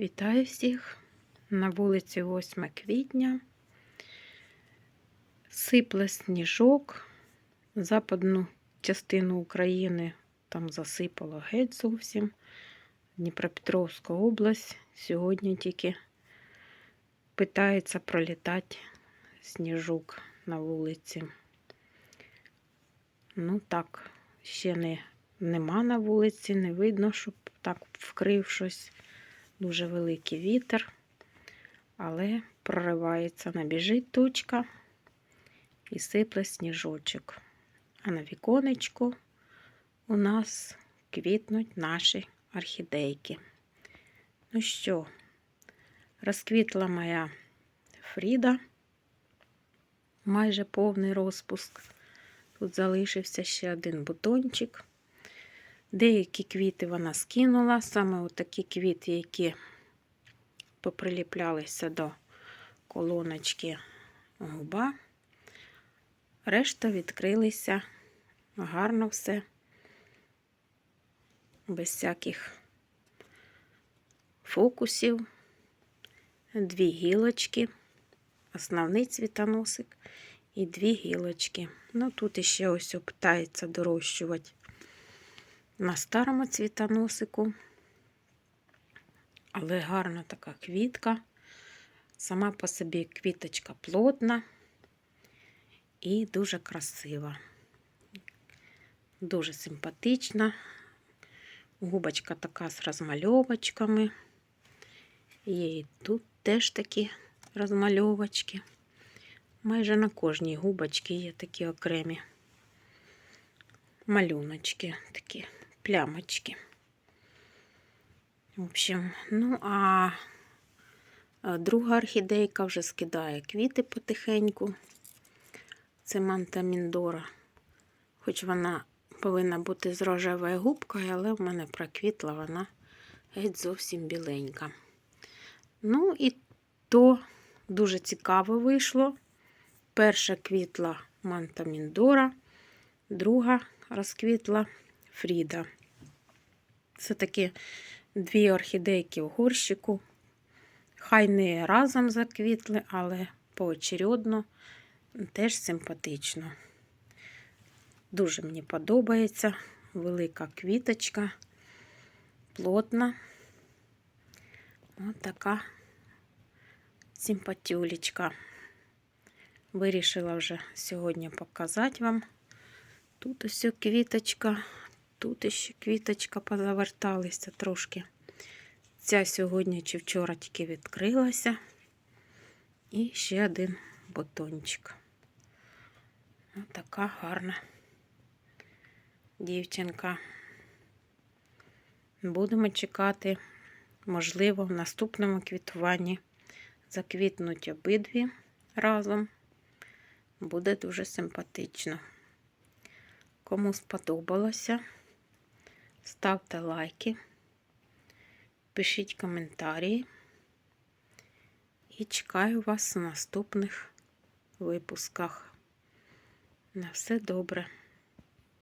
Вітаю всіх на вулиці 8 квітня. Сипле сніжок. Западну частину України там засипало геть зовсім. Дніпропетровська область. Сьогодні тільки питається пролітати сніжок на вулиці. Ну так, ще не, нема на вулиці, не видно, щоб так вкрив щось. Дуже великий вітер, але проривається, набіжить тучка і сипле сніжочок. А на віконечку у нас квітнуть наші орхідейки. Ну що, розквітла моя Фріда, майже повний розпуск. Тут залишився ще один бутончик. Деякі квіти вона скинула, саме такі квіти, які поприліплялися до колоночки губа. Решта відкрилися гарно все, без всяких фокусів, дві гілочки, основний цвітоносик і дві гілочки. Ну, тут іще ось питається дорощувати на старому цвітоносику, але гарна така квітка. Сама по собі квіточка плотна і дуже красива, дуже симпатична. Губочка така з розмальовочками. І тут теж такі розмальовочки. Майже на кожній губочці є такі окремі малюночки такі плямочки. В общем, ну, а друга орхідейка вже скидає квіти потихеньку. Це манта Міндора. Хоч вона повинна бути з рожевою губкою, але в мене проквітла вона геть зовсім біленька. Ну, і то дуже цікаво вийшло. Перша квітла манта Міндора, друга розквітла Фріда. Це такі дві орхідейки в горщику. Хай не разом заквітли, але поочередно теж симпатично. Дуже мені подобається велика квіточка, плотна. Ось така симпатюлечка. Вирішила вже сьогодні показати вам. Тут ось квіточка, тут ще квіточка позаверталася трошки. Ця сьогодні чи вчора тільки відкрилася. І ще один бутончик. Ось така гарна дівчинка. Будемо чекати, можливо, в наступному квітуванні заквітнуть обидві разом. Буде дуже симпатично. Кому сподобалося, ставте лайки, пишіть коментарі і чекаю вас у наступних випусках. На все добре.